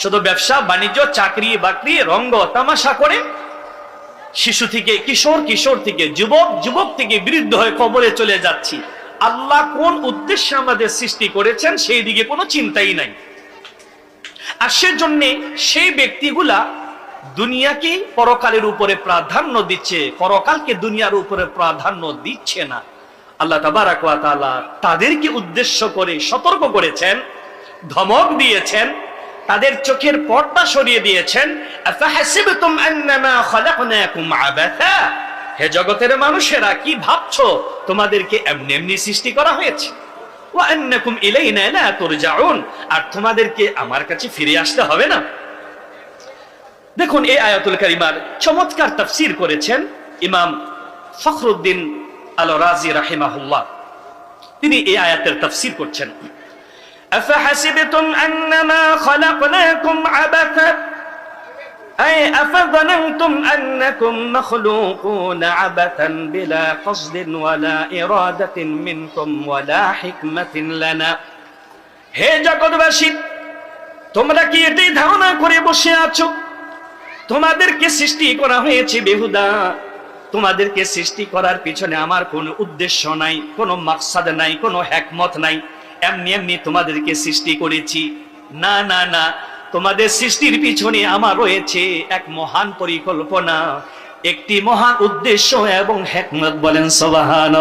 শুধু ব্যবসা, বাণিজ্য, চাকরি, বাকরি, রঙ্গ, তামাশা করে শিশু থেকে কিশোর কিশোর থেকে যুবক যুবক থেকে বৃদ্ধ হয়ে কবরে চলে যাচ্ছি। আল্লাহ কোন উদ্দেশ্যে আমাদের সৃষ্টি করেছেন সেই দিকে কোনো চিন্তাই নাই। আর সেজন্যে সেই ব্যক্তিগুলা দুনিয়াকে পরকালের উপরে প্রাধান্য দিচ্ছে, পরকালকে দুনিয়ার উপরে প্রাধান্য দিচ্ছে না। আল্লাহ তাবারাক ওয়া তাআলা তাদেরকে উদ্দেশ্য করে সতর্ক করেছেন, ধমক দিয়েছেন তাদের চোখের পর্দা সরিয়ে দিয়েছেন হে জগতের মানুষেরা, কি ভাবছ? তোমাদেরকে এমনি এমনি সৃষ্টি করা হয়েছে। আর তোমাদেরকে আমার কাছে ফিরে আসতে হবে না। দেখুন, এই আয়াতুল চমৎকার তাফসীর করেছেন ইমাম ফখরুদ্দিন আল রাজি রাহিমাহুল্লাহ। তিনি এই আয়াতের তাফসীর করছেন। أفحسبتم أنما خلقناكم عبثا أي أفظننتم أنكم مخلوقون عبثا بلا قصد ولا إرادة منكم ولا حكمة لنا হে জগৎবাসী তোমরা কি এটাই ধারণা করে বসে আছো তোমাদেরকে সৃষ্টি করা হয়েছে বেহুদা তোমাদেরকে সৃষ্টি করার পিছনে আমার কোনো উদ্দেশ্য নাই কোনো মাকসাদ নাই কোনো হ্যাকমত নাই এমনি এমনি তোমাদেরকে সৃষ্টি করেছি। না না না, তোমাদের সৃষ্টির পিছনে আমার রয়েছে এক মহান পরিকল্পনা, একটি মহান উদ্দেশ্য এবং হেকমত বলেন সবাহান